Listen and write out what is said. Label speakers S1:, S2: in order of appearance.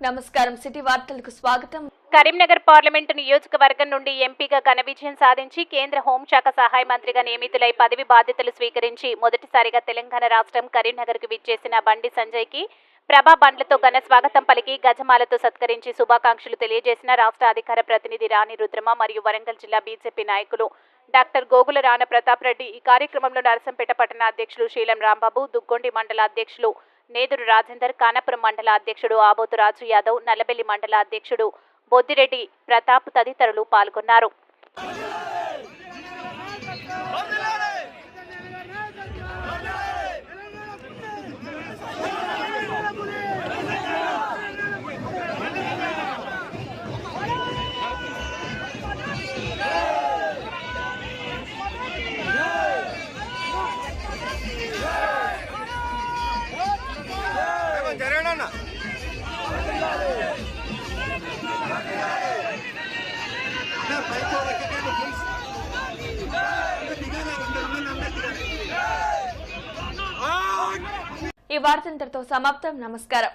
S1: నమస్కారం. సిటీ వార్తలకు స్వాగతం.
S2: కరీంనగర్ పార్లమెంటు నియోజకవర్గం నుండి ఎంపీగా ఘన విజయం సాధించి కేంద్ర హోంశాఖ సహాయ మంత్రిగా నియమితులై పదవి బాధ్యతలు స్వీకరించి మొదటిసారిగా తెలంగాణ రాష్ట్రం కరీంనగర్కు విచ్చేసిన బండి సంజయ్కి ప్రభా బండ్లతో ఘన స్వాగతం పలికి గజమాలతో సత్కరించి శుభాకాంక్షలు తెలియజేసిన రాష్ట్ర అధికార ప్రతినిధి రాణి రుద్రమ మరియు వరంగల్ జిల్లా బీజేపీ నాయకులు డాక్టర్ గోగుల రాణ ప్రతాప్ రెడ్డి ఈ కార్యక్రమంలో నరసంపేట పట్టణ అధ్యక్షులు శీలం రాంబాబు దుగ్గొండి మండల అధ్యక్షులు నేదురు రాజేందర్ కానపురం మండల అధ్యక్షుడు ఆబోతు రాజు యాదవ్ నల్లబెల్లి మండల అధ్యక్షుడు బొద్దిరెడ్డి ప్రతాప్ తదితరులు పాల్గొన్నారు.
S3: జరగడన్నా
S1: ఈ వార్త ఇంతటితో సమాప్తం. నమస్కారం.